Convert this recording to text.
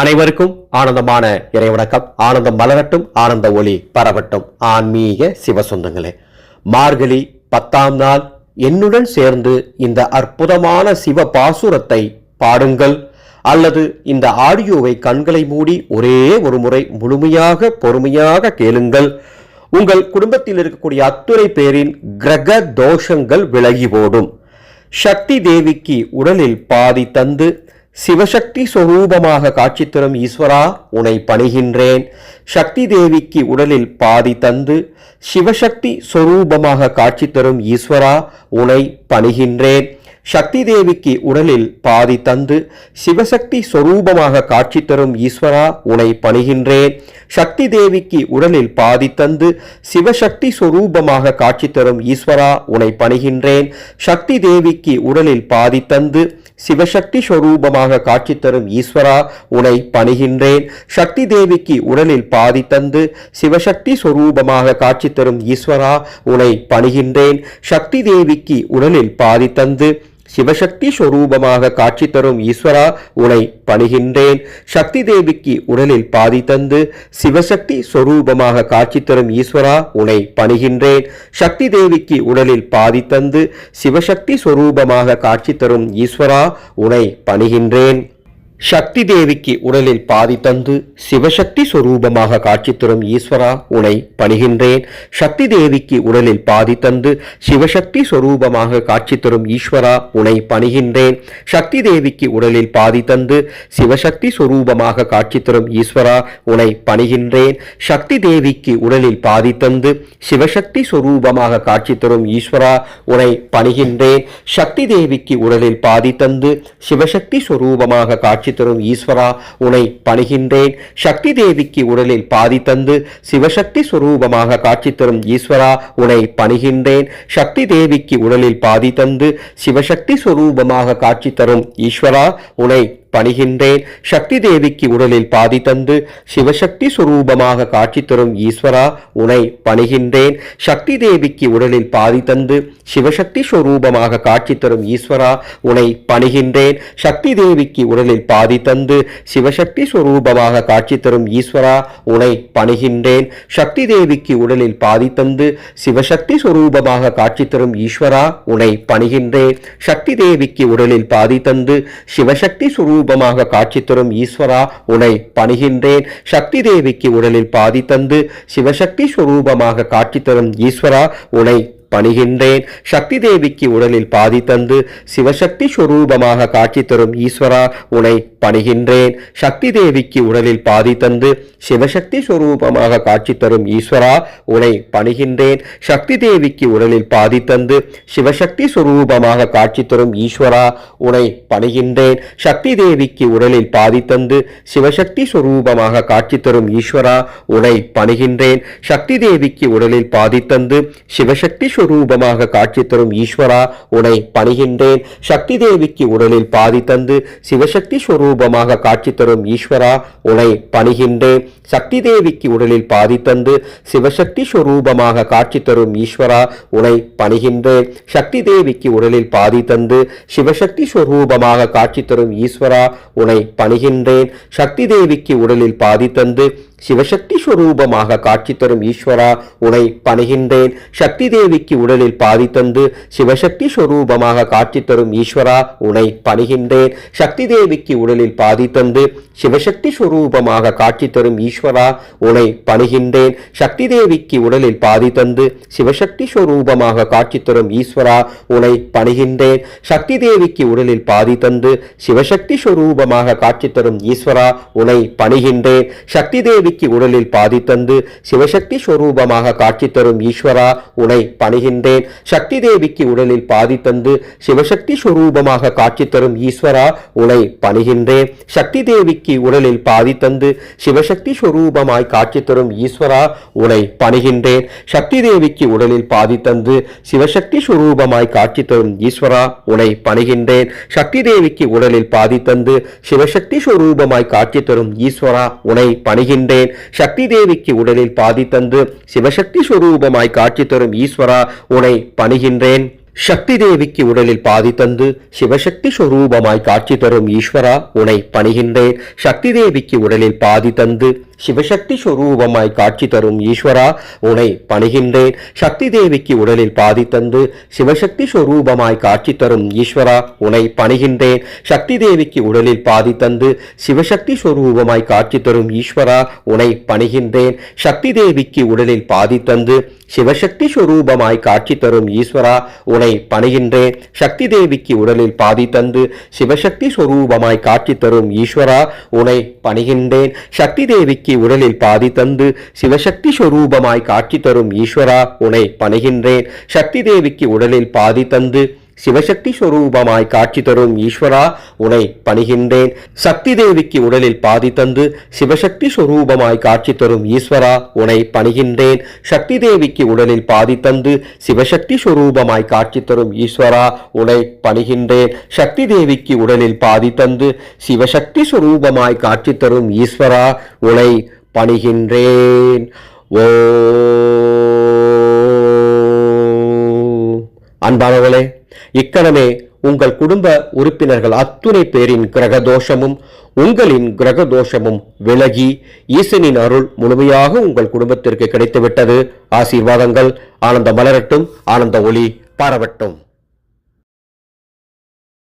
அனைவருக்கும் ஆனந்தமான இறைவணக்கம். ஆனந்தம் மலரட்டும் ஆனந்த ஒளி பரவட்டும். ஆன்மீக சிவசொந்தங்களே மார்கழி பத்தாம் நாள். என்னுடன் சேர்ந்து இந்த அற்புதமான சிவ பாசுரத்தை பாடுங்கள். அல்லது இந்த ஆடியோவை கண்களை மூடி ஒரே ஒரு முறை முழுமையாக பொறுமையாக கேளுங்கள். உங்கள் குடும்பத்தில் இருக்கக்கூடிய அத்துறை பேரின் கிரக தோஷங்கள் விலகி ஓடும். சக்தி தேவிக்கு உடலில் பாதி தந்து சிவசக்தி சொரூபமாக காட்சி தரும் ஈஸ்வரா உனை பணிகின்றேன். சக்தி தேவிக்கு உடலில் பாதி தந்து சிவசக்தி சொரூபமாக காட்சி தரும் ஈஸ்வரா உனை பணிகின்றேன். சக்தி தேவிக்கு உடலில் பாதி தந்து சிவசக்தி சொரூபமாக காட்சி தரும் ஈஸ்வரா உனை பணிகின்றேன். சக்தி தேவிக்கு உடலில் பாதி தந்து சிவசக்தி சொரூபமாக காட்சி தரும் ஈஸ்வரா உனை பணிகின்றேன். சக்தி தேவிக்கு உடலில் பாதி தந்து சிவசக்தி ஸ்வரூபமாக காட்சி தரும் ஈஸ்வரா உனை பணிகின்றேன். சக்தி தேவிக்கு உடலில் பாதி தந்து சிவசக்தி ஸ்வரூபமாக காட்சி தரும் ஈஸ்வரா உனை பணிகின்றேன். சக்தி தேவிக்கு உடலில் பாதி தந்து சிவசக்தி ஸ்வரூபமாக காட்சி தரும் ஈஸ்வரா உனை பணிகின்றேன். சக்தி தேவிக்கு உடலில் பாதி தந்து சிவசக்தி ஸ்வரூபமாக காட்சி தரும் ஈஸ்வரா உனை பணிகின்றேன். சக்தி தேவிக்கு உடலில் பாதி தந்து சிவசக்தி ஸ்வரூபமாக காட்சி தரும் ஈஸ்வரா உனை பணிகின்றேன். சக்தி தேவிக்கு உடலில் பாதி தந்து சிவசக்தி சொரூபமாக காட்சி தரும் ஈஸ்வரா உனை பணிகின்றேன். சக்தி தேவிக்கு உடலில் பாதி தந்து சிவசக்தி சொரூபமாக காட்சி தரும் ஈஸ்வரா உனை பணிகின்றேன். சக்தி தேவிக்கு உடலில் பாதி தந்து சிவசக்தி சொரூபமாக காட்சி தரும் ஈஸ்வரா உனை பணிகின்றேன். சக்தி தேவிக்கு உடலில் பாதி தந்து சிவசக்தி சொரூபமாக காட்சி தரும் ஈஸ்வரா உனை பணிகின்றேன். சக்தி தேவிக்கு உடலில் பாதி தந்து சிவசக்தி சொரூபமாக காட்சி தரும் ஈஸ்வரா உனை பணிகின்றேன். சக்தி தேவிக்கு உடலில் பாதி தந்து சிவசக்தி சுரூபமாக காட்சி தரும் ஈஸ்வரா உனை பணிகின்றேன். சக்தி தேவிக்கு உடலில் பாதி தந்து சிவசக்தி சுரூபமாக காட்சி தரும் ஈஸ்வரா உனை பணிகின்றேன். சக்தி தேவிக்கு உடலில் பாதி தந்து சிவசக்தி சுரூபமாக காட்சி தரும் ஈஸ்வரா உனை பணிகின்றேன். சக்தி தேவிக்கு உடலில் பாதி தந்து சிவசக்தி ஸ்வரூபமாக காட்சி தரும் ஈஸ்வரா உனை பணிகின்றேன். சக்தி தேவிக்கு உடலில் பாதி தந்து சிவசக்தி ஸ்வரூபமாக காட்சி தரும் ஈஸ்வரா உனை பணிகின்றேன். சக்தி தேவிக்கு உடலில் பாதி தந்து சிவசக்தி சுரூபமாக காட்சி தரும் ஈஸ்வரா உனை பணிகின்றேன். சக்தி தேவிக்கு உடலில் பாதி தந்து சிவசக்தி சுரூபமாக காட்சி தரும் ஈஸ்வரா உனை பணிகின்றேன். சக்தி தேவிக்கு உடலில் பாதி தந்து சிவசக்தி ஸ்வரூபமாக காட்சி தரும் ஈஸ்வரா உனை பணிகின்றேன். சக்தி தேவிக்கு உடலில் பாதி தந்து சிவசக்தி ஸ்வரூபமாக காட்சி தரும் ஈஸ்வரா உனை பணிகின்றேன். சக்தி தேவிக்கு உடலில் பாதி தந்து சிவசக்தி சுரூபமாக காட்சி தரும் ஈஸ்வரா உனை பணிகின்றேன். சக்தி தேவிக்கு உடலில் பாதி தந்து சிவசக்தி சுரூபமாக காட்சி தரும் ஈஸ்வரா உனை பணிகின்றேன். சக்தி தேவிக்கு உடலில் பாதி தந்து சிவசக்தி ஸ்வரூபமாக காட்சி தரும் ஈஸ்வரா உனை பணிகின்றேன். சக்தி தேவிக்கு உடலில் பாதி தந்து சிவசக்தி ஸ்வரூபமாக காட்சி தரும் ஈஸ்வரா உனை பணிகின்றேன். சக்தி தேவிக்கு உடலில் பாதி தந்து சிவசக்தி ஸ்வரூபமாக காட்சி தரும் ஈஸ்வரா உனை பணிகின்றேன். சக்தி தேவிக்கு உடலில் பாதி தந்து சிவசக்தி ஸ்வரூபமாக காட்சி தரும் ஈஸ்வரா உனை பணிகின்றேன். சக்தி தேவிக்கு உடலில் பாதி தந்து சிவசக்தி ஸ்வரூபமாக காட்சி தரும் ஈஸ்வரா உனை பணிகின்றேன். சக்தி தேவிக்கு உடலில் பாதி தந்து சிவசக்தி ஸ்வரூபமாக காட்சி தரும் ஈஸ்வரா உனை பணிகின்றேன். சக்தி தேவிக்கு உடலில் பாதி தந்து சிவசக்தி ஸ்வரூபமாக காட்சி தரும் ஈஸ்வரா உனை பணிகின்றேன். சக்தி தேவிக்கு உடலில் பாதி தந்து சிவசக்தி ஸ்வரூபமாக காட்சி தரும் ஈஸ்வரா உனை பணிகின்றேன். சக்தி தேவிக்கு உடலில் பாதி தந்து சிவசக்தி ஸ்வரூபமாக காட்சி தரும் ஈஸ்வரா உனை பணிகின்றேன். சக்தி தேவிக்கு உடலில் பாதி தந்து சிவசக்தி ஸ்வரூபமாக காட்சி தரும் ஈஸ்வரா உனை பணிகின்றேன். சக்தி தேவி தேவிக்கு உடலில் பாதி தந்து சிவசக்தி ஸ்வரூபமாக காட்சி தரும் ஈஸ்வரா உனை பணிகின்றேன். சக்தி தேவிக்கு உடலில் பாதி தந்து சிவசக்தி ஸ்வரூபமாக காட்சி தரும் ஈஸ்வரா உனை பணிகின்றேன். சக்தி தேவிக்கு உடலில் பாதி தந்து சிவசக்தி ஸ்வரூபமாய் காட்சி தரும் ஈஸ்வரா உனை பணிகின்றேன். சக்தி தேவிக்கு உடலில் பாதி தந்து சிவசக்தி ஸ்வரூபமாய் காட்சி தரும் ஈஸ்வரா உனை பணிகின்றேன். சக்தி தேவிக்கு உடலில் பாதி தந்து சிவசக்தி ஸ்வரூபமாய் காட்சி தரும் ஈஸ்வரா உனை பணிகின்றேன். சக்தி தேவிக்கு உடலில் பாதி தந்து சிவசக்தி ஸ்வரூபமாய் காட்சி தரும் ஈஸ்வரா உனை பணிகின்றேன். சக்தி தேவிக்கு உடலில் பாதி தந்து சிவசக்தி சுரூபமாய் காட்சி தரும் ஈஸ்வரா உனை பணிகின்றேன். சக்தி தேவிக்கு உடலில் பாதி தந்து சிவசக்தி சுரூபமாய் காட்சி தரும் ஈஸ்வரா உனை பணிகின்றேன். சக்தி தேவிக்கு உடலில் பாதி தந்து சிவசக்தி சுரூபமாய் காட்சி தரும் ஈஸ்வரா உனை பணிகின்றேன். சக்தி தேவிக்கு உடலில் பாதி தந்து சிவசக்தி சுரூபமாய் காட்சி தரும் ஈஸ்வரா உனை பணிகின்றேன். சக்தி தேவிக்கு உடலில் பாதி தந்து சிவசக்தி சுரூபமாய் காட்சி தரும் ஈஸ்வரா உனை பணிகின்றேன். சக்தி தேவிக்கு உடலில் பாதி தந்து சிவசக்தி சுரூபமாய் காட்சி தரும் ஈஸ்வரா உனை பணிகின்றேன். சக்தி தேவிக்கு உடலில் பாதி தந்து சிவசக்தி ஸ்வரூபமாய் காட்சி தரும் ஈஸ்வரா உனை பணிகின்றேன். சக்தி தேவிக்கு உடலில் பாதி தந்து சிவசக்தி ஸ்வரூபமாய் காட்சி தரும் ஈஸ்வரா உனை பணிகின்றேன். சக்தி தேவிக்கு உடலில் பாதி தந்து சிவசக்தி ஸ்வரூபமாய் காட்சி தரும் ஈஸ்வரா உனை பணிகின்றேன். சக்தி தேவிக்கு உடலில் பாதி தந்து சிவசக்தி ஸ்வரூபமாய் காட்சி தரும் ஈஸ்வரா உனை பணிகின்றேன். சக்தி தேவிக்கு உடலில் பாதி தந்து சிவசக்தி ஸ்வரூபமாய் காட்சி தரும் ஈஸ்வரா உனை பணிகின்றேன். ஓ. அன்பானவர்களே இக்கணமே உங்கள் குடும்ப உறுப்பினர்கள் அத்துணை பேரின் கிரக தோஷமும் உங்களின் கிரக தோஷமும் விலகி ஈசனின் அருள் முழுமையாக உங்கள் குடும்பத்திற்கு கிடைத்துவிட்டது. ஆசீர்வாதங்கள். ஆனந்த மலரட்டும். ஆனந்த ஒளி பரவட்டும்.